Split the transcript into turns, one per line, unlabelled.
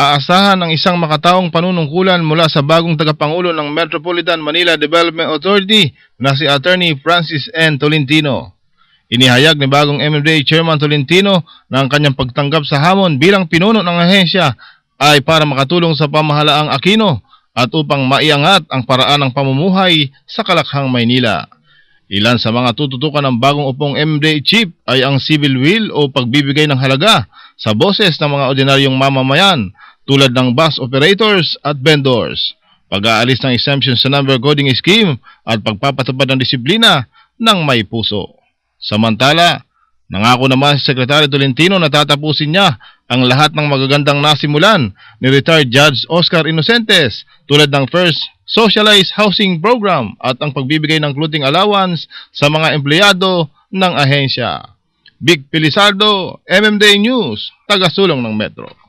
aasahan ang isang makataong panunungkulan mula sa bagong tagapangulo ng Metropolitan Manila Development Authority na si Attorney Francis N. Tolentino. Inihayag ni bagong MMDA Chairman Tolentino na ang kanyang pagtanggap sa hamon bilang pinuno ng ahensya ay para makatulong sa pamahalaang Aquino at upang maiangat ang paraan ng pamumuhay sa Kalakhang, Maynila. Ilan sa mga tututukan ng bagong upong MMDA Chief ay ang civil will o pagbibigay ng halaga sa boses ng mga ordinaryong mamamayan tulad ng bus operators at vendors, pag-aalis ng exemption sa number coding scheme at pagpapatupad ng disiplina ng may puso. Samantala, nangako naman si Secretary Tolentino na tatapusin niya ang lahat ng magagandang nasimulan ni retired Judge Oscar Inocentes tulad ng first socialized housing program at ang pagbibigay ng clothing allowance sa mga empleyado ng ahensya. Big Pilisardo, MMDA News, taga-sulong ng Metro.